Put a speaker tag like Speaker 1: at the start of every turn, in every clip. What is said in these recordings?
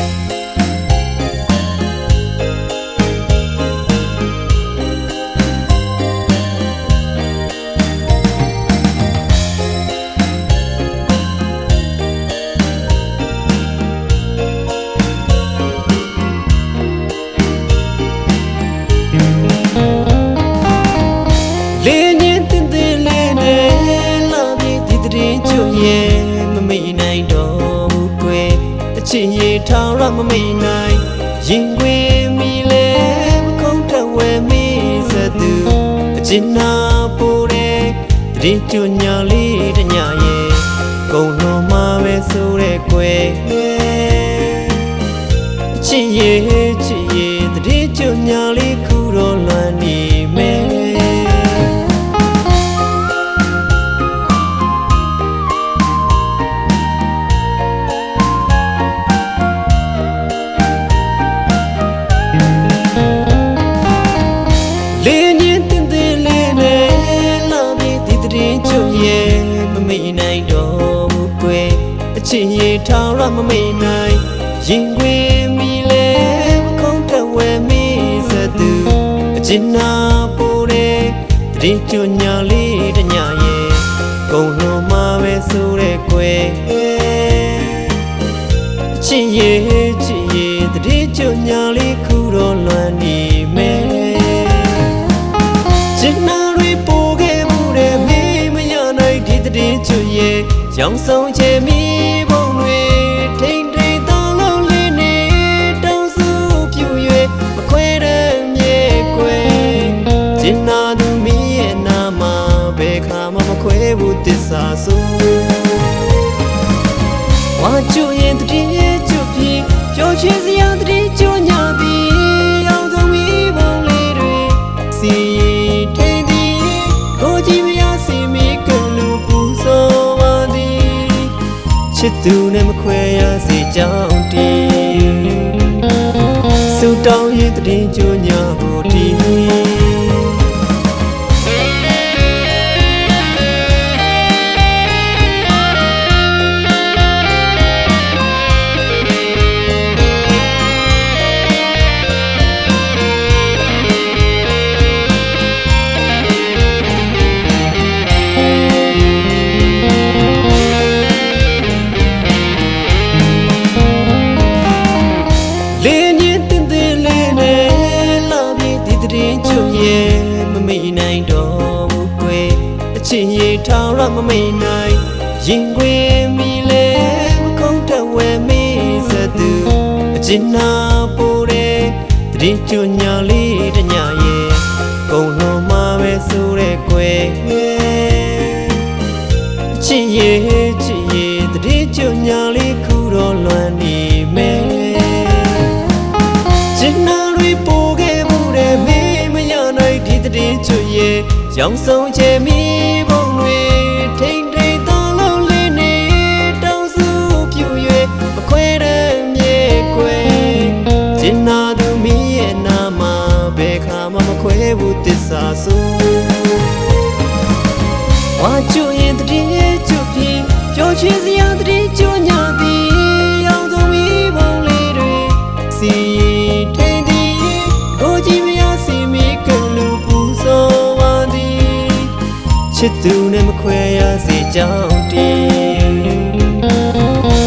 Speaker 1: လေး ချစ်ရထောင်ရမမိနိုင်ရင်ခွေမီလဲမခုံးတဝဲမိစသူအချစ်နာပိုးတဲ့တရင်ကျွညာလေးတညာရဲ့ကုံလုံးမှာပဲဆိုတဲ့ကွယ်ချစ်ရဲ့ချစ်ရဲ့ ချစ်ရထောင်ရမမိနိုင်ရင်ခွေမီလဲမခုံးတဝဲမိစသူအချစ်နာပိုးတဲ့တရင်ကျွညာလေးတညာရဲ့ကုံလုံးမှာပဲဆိုတဲ့ကွယ်ချစ်ရဲ့ချစ်ရဲ့တရင်ကျွညာလေးခုတော့လွမ်းနေမယ်ကျင်နာတွေပိုခဲ့မှုတဲ့မေးမရနိုင်ဒီတည်ချွရဲ့ ရောင်ဆောင်ချေမိဘုံတွေထိန်ထိန်တောင်းလုံးလေးနေတောင်းစုပြူ၍မခွဲတဲ့မြေကွယ်ကျင်နာသူမီးရဲ့နာမှာဘယ်ခါမှမခွဲဘူးတစ္ဆာဆိုဝါချွရင်တည်ရဲ့ချွပြီးကြောချင်စရာတည်ချွညာ ချစ်သူနဲ့မခွဲရစေကြောင်းတီစူတောင်းရင်တည်ကြညာကိုတီလေးည ချစ်ရထောင်ရမမိနိုင်ရင်ခွေမီလဲမခုံးတဝဲမိစသူအချစ်နာပိုးတဲ့တရင်ကျွညာလေးတညာရဲ့ကုံလုံးမှာပဲဆိုတဲ့ကွယ်ချစ်ရဲ့ ချွရဲ့ရောင်ဆုံးချေမိဘုံတွေထိန်ထိန်တောင်းလုံးလေးနေတောင်းစုပြူ၍မခွဲတဲ့မြေကွယ်ကျင်နာသူမီးရဲ့နာမှာဘယ်ခါမှမခွဲဘူးတစ္ဆာဆိုဝါချွရင်တည်ချွပြီးကြောချင်စရာတည်ချွညာ ချစ်သူနဲ့မခွဲရစေကြောင်းတီ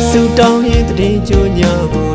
Speaker 1: စူတောင်းရင်တည်ကြညာကို